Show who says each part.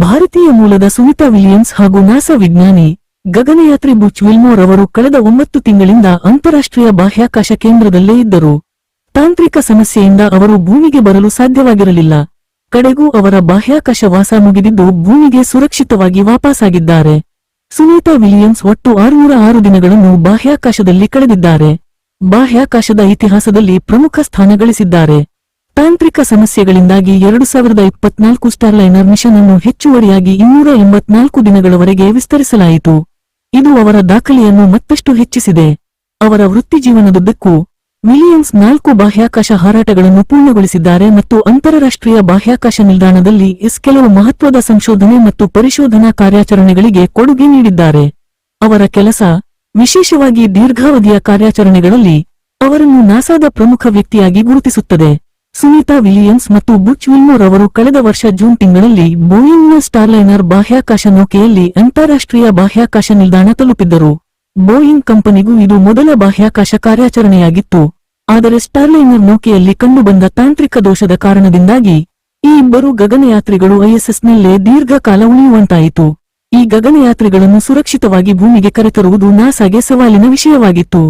Speaker 1: ಭಾರತೀಯ ಮೂಲದ ಸುನಿತಾ ವಿಲಿಯಮ್ಸ್ ಹಾಗೂ ನಾಸಾ ವಿಜ್ಞಾನಿ ಗಗನಯಾತ್ರಿ ಬುಚ್ ವಿಲ್ಮೋರ್ ಅವರು ಕಳೆದ ಒಂಬತ್ತು ತಿಂಗಳಿಂದ ಅಂತಾರಾಷ್ಟ್ರೀಯ ಬಾಹ್ಯಾಕಾಶ ಕೇಂದ್ರದಲ್ಲೇ ಇದ್ದರು. ತಾಂತ್ರಿಕ ಸಮಸ್ಯೆಯಿಂದ ಅವರು ಭೂಮಿಗೆ ಬರಲು ಸಾಧ್ಯವಾಗಿರಲಿಲ್ಲ. ಕಡೆಗೂ ಅವರ ಬಾಹ್ಯಾಕಾಶ ವಾಸ ಮುಗಿದಿದ್ದು ಭೂಮಿಗೆ ಸುರಕ್ಷಿತವಾಗಿ ವಾಪಸಾಗಿದ್ದಾರೆ. ಸುನೀತಾ ವಿಲಿಯಮ್ಸ್ ಒಟ್ಟು ಆರುನೂರ ಆರು ದಿನಗಳನ್ನು ಬಾಹ್ಯಾಕಾಶದಲ್ಲಿ ಕಳೆದಿದ್ದಾರೆ. ಬಾಹ್ಯಾಕಾಶದ ಇತಿಹಾಸದಲ್ಲಿ ಪ್ರಮುಖ ಸ್ಥಾನ ಗಳಿಸಿದ್ದಾರೆ. ತಾಂತ್ರಿಕ ಸಮಸ್ಯೆಗಳಿಂದಾಗಿ ಎರಡು ಸಾವಿರದ ಇಪ್ಪತ್ನಾಲ್ಕು ಸ್ಟಾರ್ಲೈನರ್ ಮಿಷನ್ ಅನ್ನು ಹೆಚ್ಚುವರಿಯಾಗಿ ಇನ್ನೂರ ಎಂಬತ್ನಾಲ್ಕು ದಿನಗಳವರೆಗೆ ವಿಸ್ತರಿಸಲಾಯಿತು. ಇದು ಅವರ ದಾಖಲೆಯನ್ನು ಮತ್ತಷ್ಟು ಹೆಚ್ಚಿಸಿದೆ. ಅವರ ವೃತ್ತಿಜೀವನದುದ್ದಕ್ಕೂ ವಿಲಿಯಮ್ಸ್ ನಾಲ್ಕು ಬಾಹ್ಯಾಕಾಶ ಹಾರಾಟಗಳನ್ನು ಪೂರ್ಣಗೊಳಿಸಿದ್ದಾರೆ ಮತ್ತು ಅಂತಾರಾಷ್ಟ್ರೀಯ ಬಾಹ್ಯಾಕಾಶ ನಿಲ್ದಾಣದಲ್ಲಿ ಎಸ್ ಕೆಲವು ಮಹತ್ವದ ಸಂಶೋಧನೆ ಮತ್ತು ಪರಿಶೋಧನಾ ಕಾರ್ಯಾಚರಣೆಗಳಿಗೆ ಕೊಡುಗೆ ನೀಡಿದ್ದಾರೆ. ಅವರ ಕೆಲಸ ವಿಶೇಷವಾಗಿ ದೀರ್ಘಾವಧಿಯ ಕಾರ್ಯಾಚರಣೆಗಳಲ್ಲಿ ಅವರನ್ನು ನಾಸಾದ ಪ್ರಮುಖ ವ್ಯಕ್ತಿಯಾಗಿ ಗುರುತಿಸುತ್ತದೆ. ಸುನೀತಾ ವಿಲಿಯನ್ಸ್ ಮತ್ತು ಬುಚ್ ವಿಲ್ಮೋರ್ ಕಳೆದ ವರ್ಷ ಜೂನ್ ತಿಂಗಳಲ್ಲಿ ಬೋಯಿಂಗ್ನ ಸ್ಟಾರ್ಲೈನರ್ ಬಾಹ್ಯಾಕಾಶ ನೌಕೆಯಲ್ಲಿ ಅಂತಾರಾಷ್ಟ್ರೀಯ ಬಾಹ್ಯಾಕಾಶ ನಿಲ್ದಾಣ ತಲುಪಿದ್ದರು. ಬೋಯಿಂಗ್ ಕಂಪನಿಗೂ ಇದು ಮೊದಲ ಬಾಹ್ಯಾಕಾಶ ಕಾರ್ಯಾಚರಣೆಯಾಗಿತ್ತು. ಆದರೆ ಸ್ಟಾರ್ಲೈನರ್ ನೌಕೆಯಲ್ಲಿ ಕಂಡುಬಂದ ತಾಂತ್ರಿಕ ದೋಷದ ಕಾರಣದಿಂದಾಗಿ ಈ ಇಬ್ಬರು ಗಗನಯಾತ್ರಿಗಳು ಐಎಸ್ಎಸ್ನಲ್ಲೇ ದೀರ್ಘಕಾಲ ಉಳಿಯುವಂತಾಯಿತು. ಈ ಗಗನಯಾತ್ರಿಗಳನ್ನು ಸುರಕ್ಷಿತವಾಗಿ ಭೂಮಿಗೆ ಕರೆತರುವುದು ನಾಸಾಗೆ ಸವಾಲಿನ ವಿಷಯವಾಗಿತ್ತು.